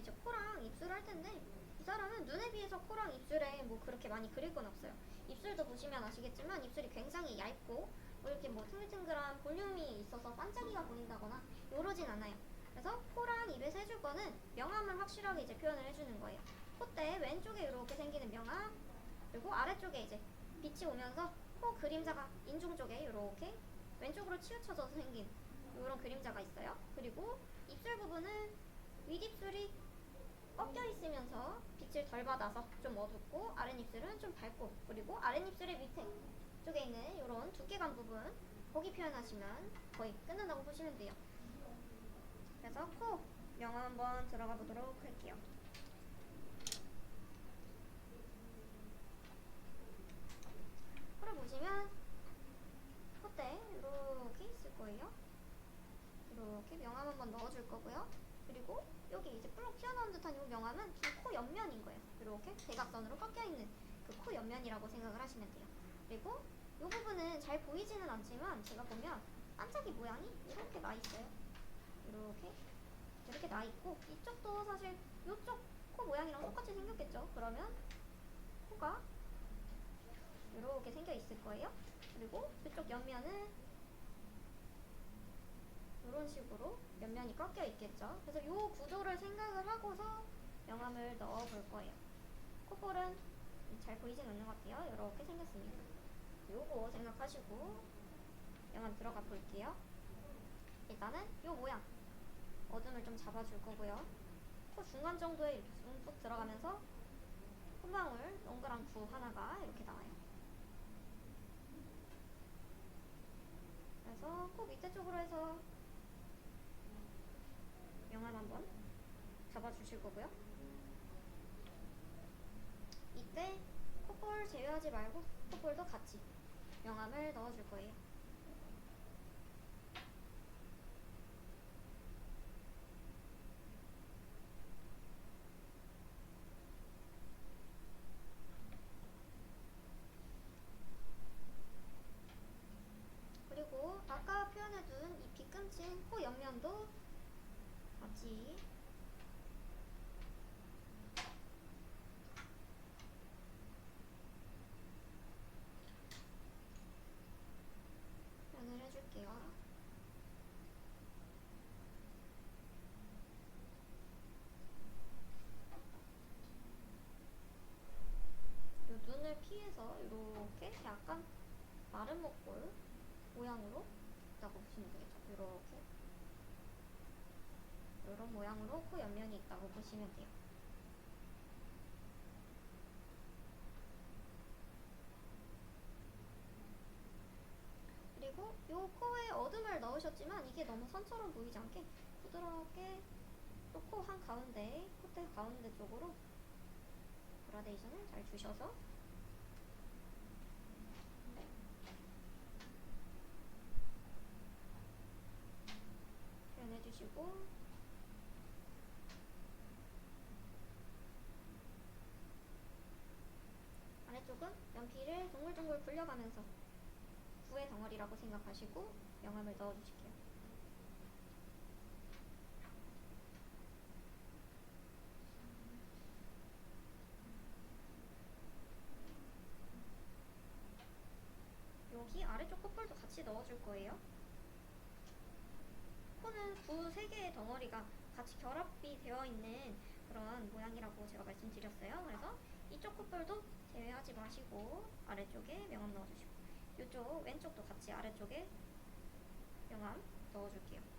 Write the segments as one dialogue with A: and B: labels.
A: 이제 코랑 입술 할 텐데 이 사람은 눈에 비해서 코랑 입술에 뭐 그렇게 많이 그릴 건 없어요. 입술도 보시면 아시겠지만 입술이 굉장히 얇고 뭐 이렇게 뭐 탱글탱글한 볼륨이 있어서 반짝이가 보인다거나 이러진 않아요. 그래서 코랑 입에서 해줄 거는 명암을 확실하게 이제 표현을 해주는 거예요. 콧대 왼쪽에 이렇게 생기는 명암 그리고 아래쪽에 이제 빛이 오면서 코 그림자가 인중 쪽에 이렇게 왼쪽으로 치우쳐져서 생긴 이런 그림자가 있어요. 그리고 입술 부분은 윗입술이 꺾여 있으면서 빛을 덜 받아서 좀 어둡고 아랫입술은 좀 밝고 그리고 아랫입술의 밑에 쪽에 있는 이런 두께감 부분 거기 표현하시면 거의 끝난다고 보시면 돼요. 그래서 코 명암 한번 들어가 보도록 할게요. 코를 보시면 콧대 이렇게 있을 거예요. 이렇게 명암 한번 넣어줄 거고요. 그리고 여기 이제 볼록 튀어나온 듯한 이 명암은 두 코 옆면인 거예요. 이렇게 대각선으로 꺾여 있는 그 코 옆면이라고 생각을 하시면 돼요. 그리고 이 부분은 잘 보이지는 않지만 제가 보면 반짝이 모양이 이렇게 나 있어요. 이렇게 이렇게 나 있고 이쪽도 사실 이쪽 코 모양이랑 똑같이 생겼겠죠. 그러면 코가 이렇게 생겨 있을 거예요. 그리고 이쪽 옆면은 이런 식으로 옆면이 꺾여 있겠죠. 그래서 이 구조를 생각을 하고서 명암을 넣어 볼 거예요. 콧볼은 잘 보이진 않는 것 같아요. 이렇게 생겼습니다. 요거 생각하시고 명암 들어가 볼게요. 일단은 이 모양 어둠을 좀 잡아줄 거고요. 코 중간 정도에 이렇게 듬뿍 들어가면서 콧방울 동그란 구 하나가 이렇게 나와요. 그래서 코 밑에 쪽으로 해서 명암 한번 잡아주실 거고요. 이때 콧볼 제외하지 말고 콧볼도 같이 명암을 넣어줄 거예요. 그리고 아까 표현해둔 이 빗금친 코 옆면도 같이 표현을 해줄게요. 요 눈을 피해서 이렇게 약간 목볼 모양으로 있다고 보시면 되겠죠. 이렇게 이런 모양으로 코 옆면이 있다고 보시면 돼요. 그리고 요 코에 어둠을 넣으셨지만 이게 너무 선처럼 보이지 않게 부드럽게 또 코 한 가운데, 콧대 가운데 쪽으로 그라데이션을 잘 주셔서 주시고 아래쪽은 연필을 동글동글 굴려가면서 구의 덩어리라고 생각하시고 명암을 넣어주실게요. 여기 아래쪽 콧볼도 같이 넣어줄 거예요. 구세 개의 덩어리가 같이 결합이 되어 있는 그런 모양이라고 제가 말씀드렸어요. 그래서 이쪽 콧볼도 제외하지 마시고 아래쪽에 명암 넣어주시고 이쪽 왼쪽도 같이 아래쪽에 명암 넣어줄게요.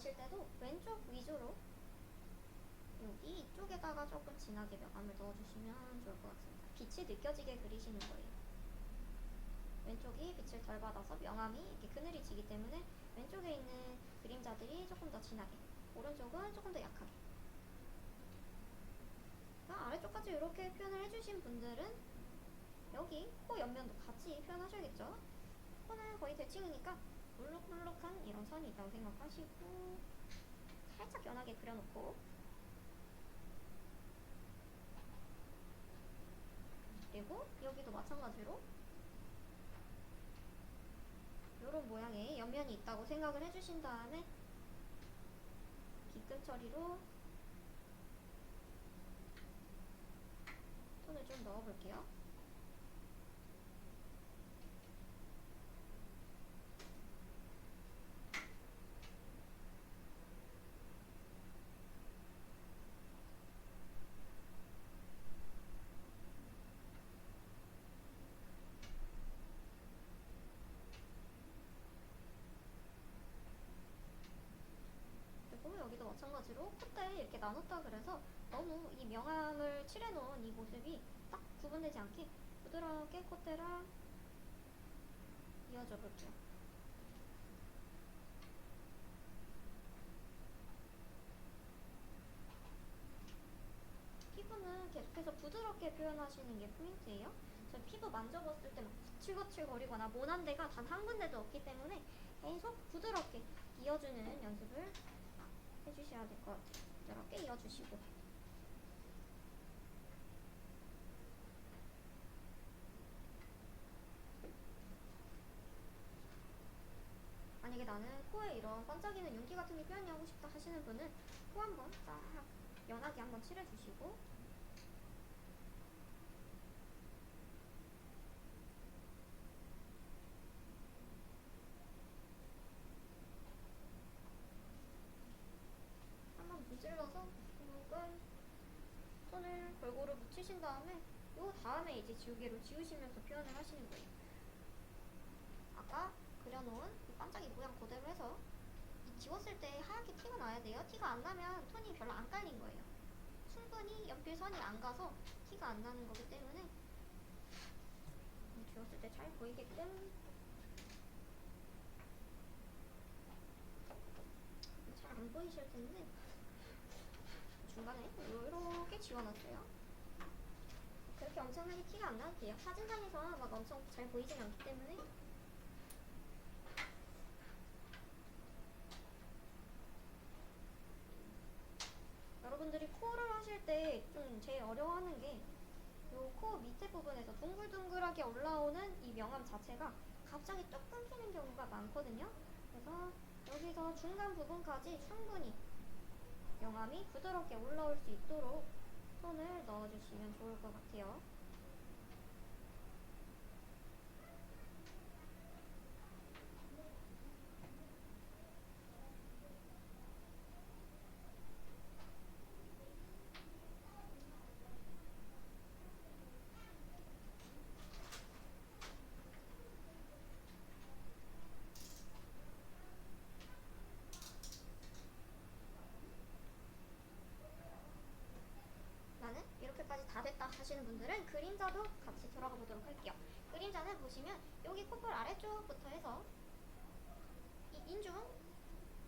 A: 넣으실 때도 왼쪽 위주로 여기 이쪽에다가 조금 진하게 명암을 넣어주시면 좋을 것 같습니다. 빛이 느껴지게 그리시는 거예요. 왼쪽이 빛을 덜 받아서 명암이 이렇게 그늘이 지기 때문에 왼쪽에 있는 그림자들이 조금 더 진하게, 오른쪽은 조금 더 약하게. 아래쪽까지 이렇게 표현을 해주신 분들은 여기 코 옆면도 같이 표현하셔야겠죠. 코는 거의 대칭이니까 물룩물룩한 이런 선이 있다고 생각하시고 살짝 연하게 그려놓고 그리고 여기도 마찬가지로 이런 모양의 옆면이 있다고 생각을 해주신 다음에 빗금 처리로 손을 좀 넣어볼게요. 그리고 여기도 마찬가지로 콧대 이렇게 나눴다 그래서 너무 이 명암을 칠해놓은 이 모습이 딱 구분되지 않게 부드럽게 콧대랑 이어져 볼게요. 피부는 계속해서 부드럽게 표현하시는 게 포인트예요. 저 피부 만져봤을 때 막 거칠거칠거리거나 모난 데가 단 한 군데도 없기 때문에 계속 부드럽게 이어주는 연습을 해주셔야 될 것 같아요. 부드럽게 이어주시고 만약에 나는 코에 이런 반짝이는 윤기 같은 게 표현이 하고 싶다 하시는 분은 코 한번 딱 연하게 한번 칠해주시고 한번 문질러서 목은 손을 골고루 묻히신 다음에 요 다음에 이제 지우개로 지우시면서 표현을 하시는 거예요. 아까 그려놓은 이 반짝이 모양 그대로 해서 이 지웠을 때 하얗게 티가 나야 돼요. 티가 안 나면 톤이 별로 안 깔린 거예요. 충분히 연필선이 안 가서 티가 안 나는 거기 때문에 지웠을 때 잘 보이게끔 잘 안 보이실 텐데 중간에 이렇게 지워놨어요. 그렇게 엄청나게 티가 안 나도 돼요. 사진상에서 막 엄청 잘 보이진 않기 때문에 여러분들이 코를 하실 때 좀 제일 어려워하는 게 요 코 밑에 부분에서 둥글둥글하게 올라오는 이 명암 자체가 갑자기 뚝 끊기는 경우가 많거든요. 그래서 여기서 중간 부분까지 충분히 명암이 부드럽게 올라올 수 있도록 손을 넣어주시면 좋을 것 같아요. 나는 이렇게까지 다 됐다 하시는 분들은 그림자도 같이 들어가 보도록 할게요. 그림자는 보시면 여기 코뿔 아래쪽부터 해서 이 인중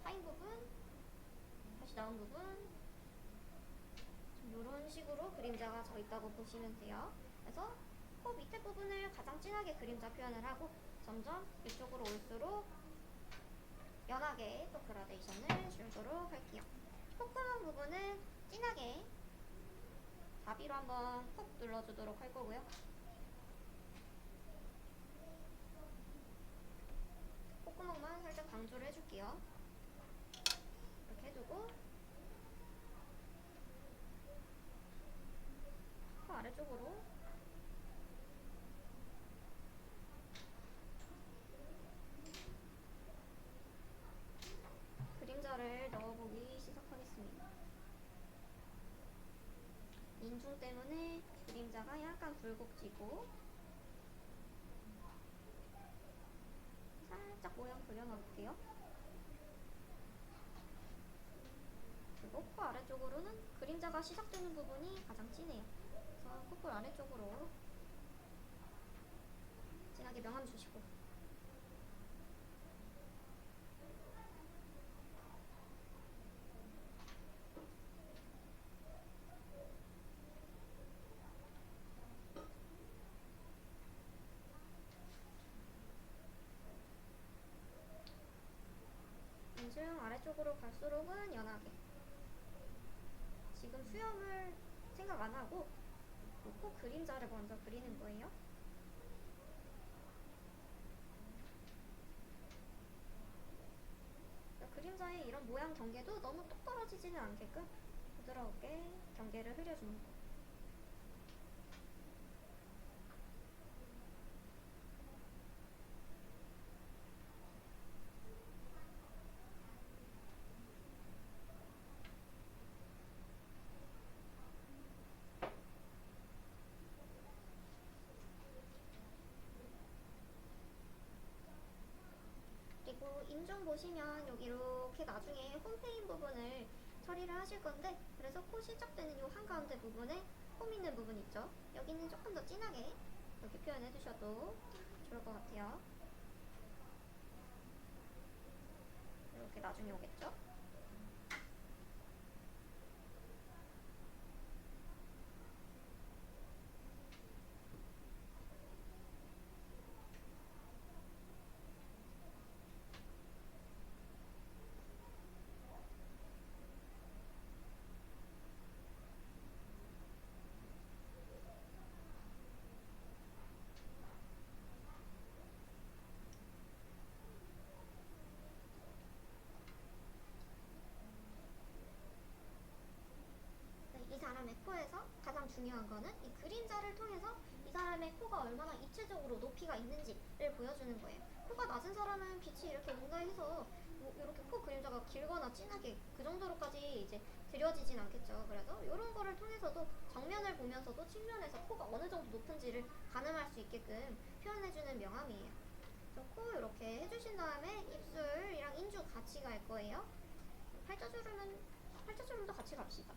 A: 하인 부분 다시 나온 부분 이런 식으로 그림자가 져 있다고 보시면 돼요. 그래서 코 밑에 부분을 가장 진하게 그림자 표현을 하고 점점 이쪽으로 올수록 연하게 또 그라데이션을 주도록 할게요. 콧구멍 부분은 진하게 가비로 한번 푹 눌러주도록 할 거고요. 콧구멍만 살짝 강조를 해줄게요. 이렇게 해주고 코 아래쪽으로 모양 그려놔볼게요. 그리고 코 아래쪽으로는 그림자가 시작되는 부분이 가장 진해요. 그래서 코코 아래쪽으로 진하게 명암 주시고 갈수록은 연하게 지금 수염을 생각 안 하고 코 그림자를 먼저 그리는 거예요. 그러니까 그림자의 이런 모양 경계도 너무 똑 떨어지지는 않게끔 부드럽게 경계를 흐려주는 거. 그리고 인중 보시면 여기 이렇게 나중에 홈페인 부분을 처리를 하실 건데 그래서 코 시작되는 요 한가운데 부분에 홈 있는 부분 있죠? 여기는 조금 더 진하게 이렇게 표현해 주셔도 좋을 것 같아요. 이렇게 나중에 오겠죠? 네, 이 사람의 코에서 가장 중요한 거는 이 그림자를 통해서 이 사람의 코가 얼마나 입체적으로 높이가 있는지를 보여주는 거예요. 코가 낮은 사람은 빛이 이렇게 온다 해서 뭐 이렇게 코 그림자가 길거나 진하게 그 정도로까지 이제 드려지진 않겠죠. 그래서 이런 거를 통해서도 정면을 보면서도 측면에서 코가 어느 정도 높은지를 가늠할 수 있게끔 표현해주는 명암이에요. 코 이렇게 해주신 다음에 입술이랑 인중 같이 갈 거예요. 팔자주름은 팔자주름도 같이 갑시다.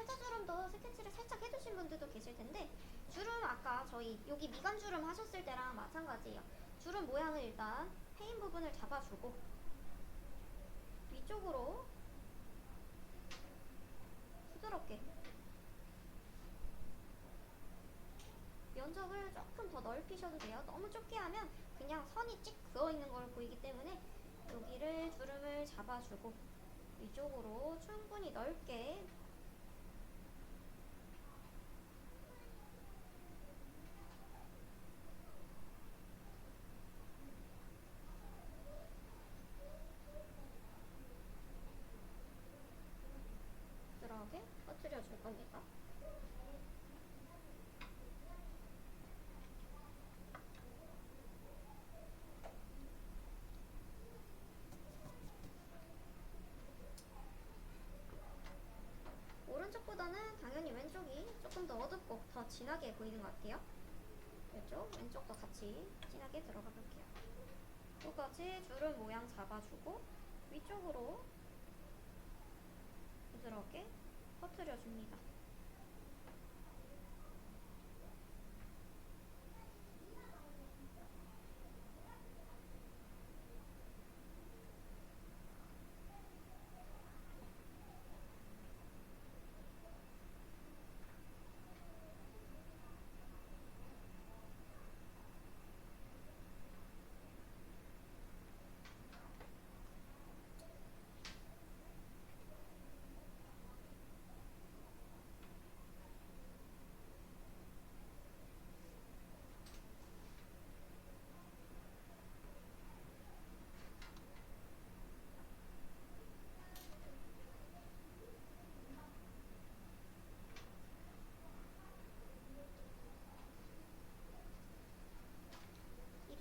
A: 팔자주름도 스케치를 살짝 해주신 분들도 계실 텐데 주름 아까 저희 여기 미간 주름 하셨을 때랑 마찬가지예요. 주름 모양을 일단 페인 부분을 잡아주고 위쪽으로 부드럽게 면적을 조금 더 넓히셔도 돼요. 너무 좁게 하면 그냥 선이 찍 그어 있는 걸 보이기 때문에 여기를 주름을 잡아주고 위쪽으로 충분히 넓게 퍼뜨려 줄 겁니다. 오른쪽보다는 당연히 왼쪽이 조금 더 어둡고 더 진하게 보이는 것 같아요. 왼쪽, 왼쪽도 같이 진하게 들어가 볼게요. 똑같이 주름 모양 잡아주고 위쪽으로 부드럽게 퍼뜨려 줍니다.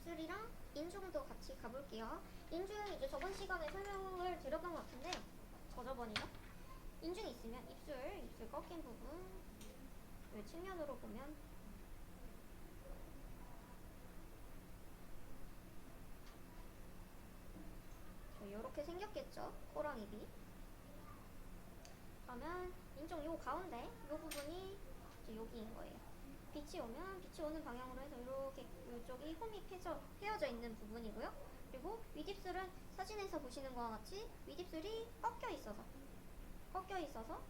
A: 입술이랑 인중도 같이 가 볼게요. 인중은 이제 저번 시간에 설명을 드렸던 것 같은데 저저번이요? 인중 있으면 입술, 입술 꺾인 부분 왜 측면으로 보면 이렇게 생겼겠죠? 코랑 입이 그러면 인중 요 가운데 요 부분이 이제 여기인 거예요. 빛이 오면 빛이 오는 방향으로 해서 이렇게 이쪽이 홈이 헤어져 있는 부분이고요. 그리고 윗입술은 사진에서 보시는 것과 같이 윗입술이 꺾여 있어서 꺾여 있어서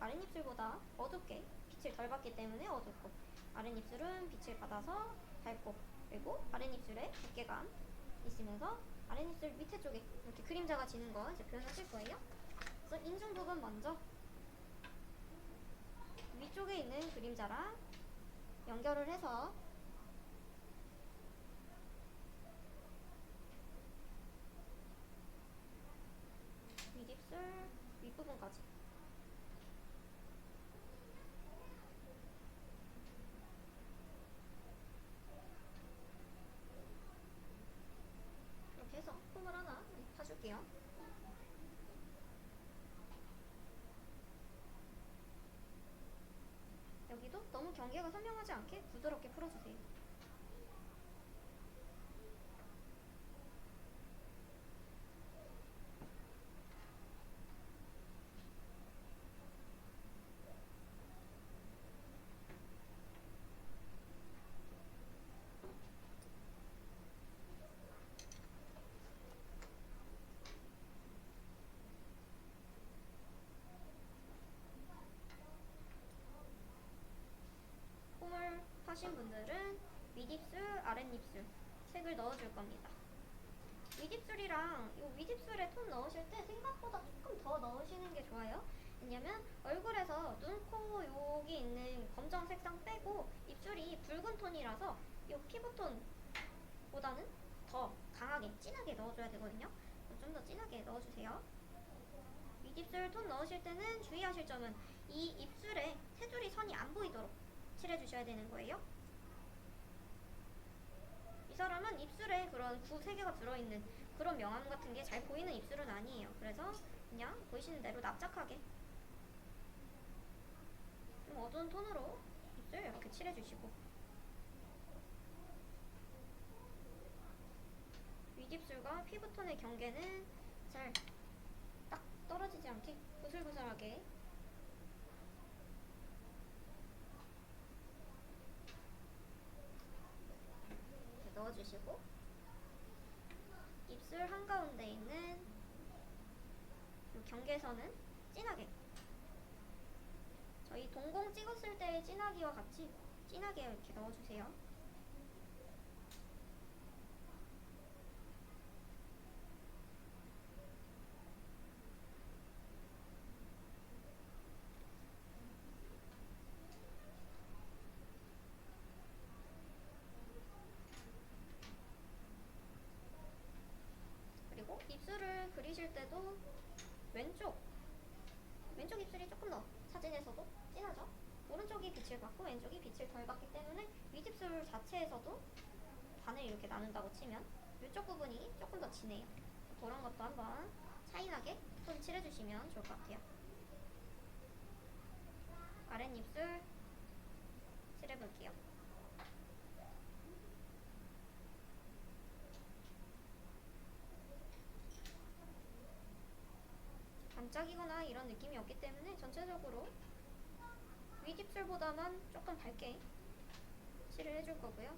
A: 아랫입술보다 어둡게 빛을 덜 받기 때문에 어둡고 아랫입술은 빛을 받아서 밝고 그리고 아랫입술에 두께감 있으면서 아랫입술 밑에 쪽에 이렇게 그림자가 지는 거 이제 표현하실 거예요. 그래서 인중 부분 먼저 위쪽에 있는 그림자랑 연결을 해서 윗입술 윗부분까지 이렇게 해서 폼을 하나 파줄게요. 여기도 너무 경계가 선명하지 않게 부드럽게 풀어주세요. 폼을 하신 분들은 윗입술, 아랫입술 색을 넣어줄 겁니다. 윗입술이랑 이 윗입술에 톤 넣으실 때 생각보다 조금 더 넣으시는 게 좋아요. 왜냐면 얼굴에서 눈, 코 여기 있는 검정 색상 빼고 입술이 붉은 톤이라서 이 피부톤보다는 더 강하게 진하게 넣어줘야 되거든요. 좀 더 진하게 넣어주세요. 윗입술 톤 넣으실 때는 주의하실 점은 이 입술에 테두리 선이 안 보이도록 칠해 주셔야 되는 거예요. 이 사람은 입술에 그런 구세 개가 들어있는 그런 명암 같은 게 잘 보이는 입술은 아니에요. 그래서 그냥 보이시는 대로 납작하게 좀 어두운 톤으로 입술 이렇게 칠해주시고 윗입술과 피부톤의 경계는 잘 딱 떨어지지 않게 부슬부슬하게 이렇게 넣어주시고 입술 한가운데 있는 이 경계선은 진하게 저희 동공 찍었을 때의 진하기와 같이 진하게 이렇게 넣어주세요. 그리고 그리실 때도 왼쪽 왼쪽 입술이 조금 더 사진에서도 진하죠? 오른쪽이 빛을 받고 왼쪽이 빛을 덜 받기 때문에 윗입술 자체에서도 반을 이렇게 나눈다고 치면 이쪽 부분이 조금 더 진해요. 그런 것도 한번 차이나게 톤 칠해주시면 좋을 것 같아요. 아랫입술 칠해볼게요. 반짝이거나 이런 느낌이 없기 때문에 전체적으로 윗입술보다만 조금 밝게 칠을 해줄 거고요.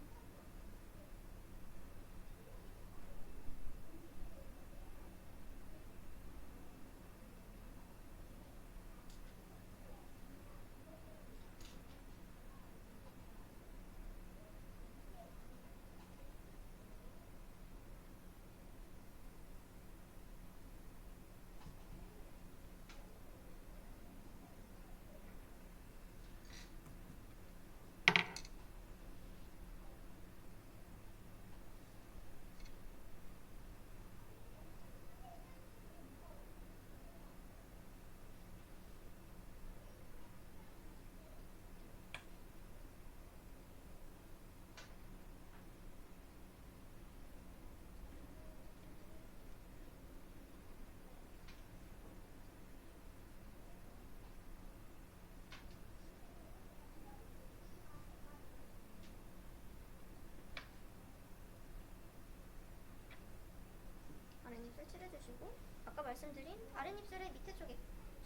A: 아랫입술 칠해주시고 아까 말씀드린 아랫입술의 밑에 쪽에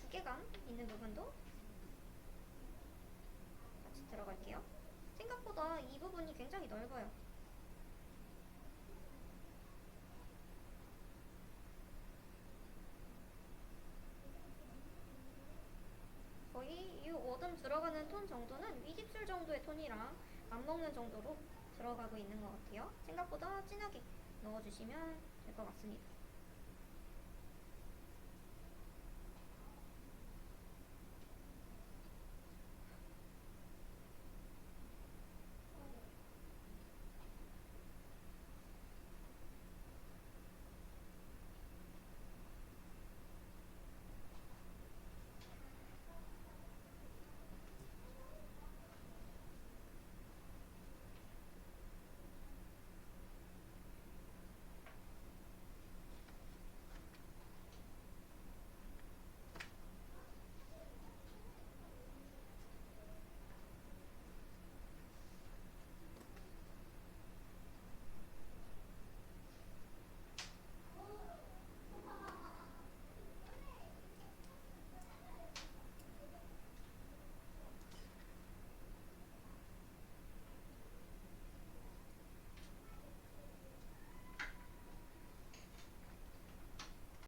A: 두께감 있는 부분도 같이 들어갈게요. 생각보다 이 부분이 굉장히 넓어요. 거의 이 어둠 들어가는 톤 정도는 윗입술 정도의 톤이랑 맞먹는 정도로 들어가고 있는 것 같아요. 생각보다 진하게 넣어주시면 될 것 같습니다.